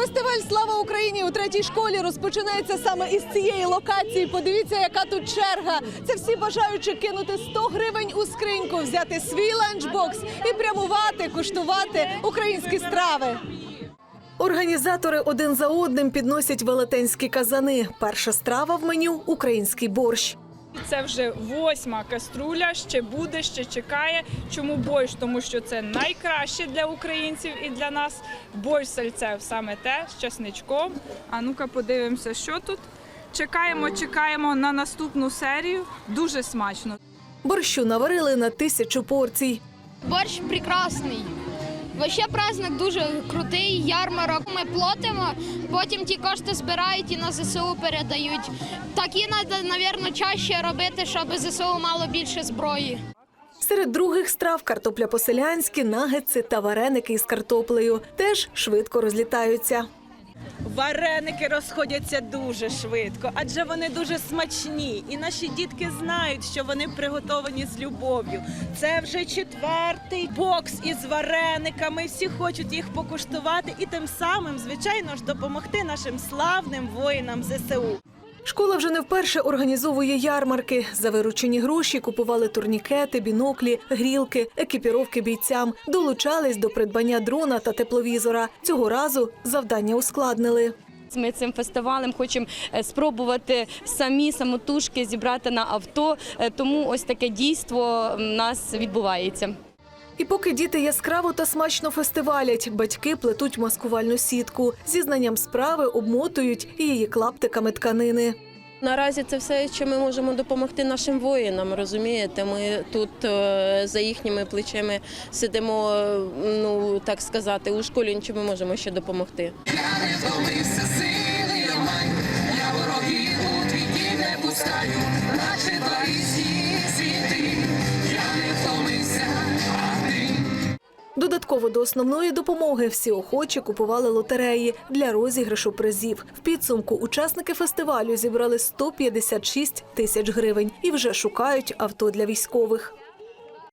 Фестиваль Слава Україні у третій школі розпочинається саме із цієї локації. Подивіться, яка тут черга. Це всі бажаючи кинути 100 гривень у скриньку, взяти свій ланчбокс і прямувати, куштувати українські страви. Організатори один за одним підносять велетенські казани. Перша страва в меню український борщ. Це вже восьма каструля, ще буде, ще чекає. Чому борщ? Тому що це найкраще для українців і для нас. Борщ сальце саме те з часничком. А ну-ка подивимося, що тут. Чекаємо, чекаємо на наступну серію. Дуже смачно. Борщу наварили на тисячу порцій. Борщ прекрасний. Вообще праздник дуже крутий, ярмарок. Ми платимо, потім ті кошти збирають і на ЗСУ передають. Такі треба, мабуть, чаще робити, щоб ЗСУ мало більше зброї. Серед других страв картопля по-селянськи, нагетси та вареники із картоплею теж швидко розлітаються. Вареники розходяться дуже швидко, адже вони дуже смачні. І наші дітки знають, що вони приготовані з любов'ю. Це вже четвертий бокс із варениками. Всі хочуть їх покуштувати і тим самим, звичайно ж, допомогти нашим славним воїнам ЗСУ. Школа вже не вперше організовує ярмарки. За виручені гроші купували турнікети, біноклі, грілки, екіпіровки бійцям, долучались до придбання дрона та тепловізора. Цього разу завдання ускладнили. Ми цим фестивалем хочемо е, спробувати самі самотужки зібрати на авто. Е, Тому ось таке дійство в нас відбувається. І поки діти яскраво та смачно фестивалять, батьки плетуть маскувальну сітку. Зі знанням справи обмотують її клаптиками тканини. Наразі це все, що ми можемо допомогти нашим воїнам. Розумієте, ми тут е, за їхніми плечима сидимо, ну так сказати, у школі нічого ми можемо ще допомогти. Додатково до основної допомоги всі охочі купували лотереї для розіграшу призів. В підсумку учасники фестивалю зібрали 156 тисяч гривень і вже шукають авто для військових.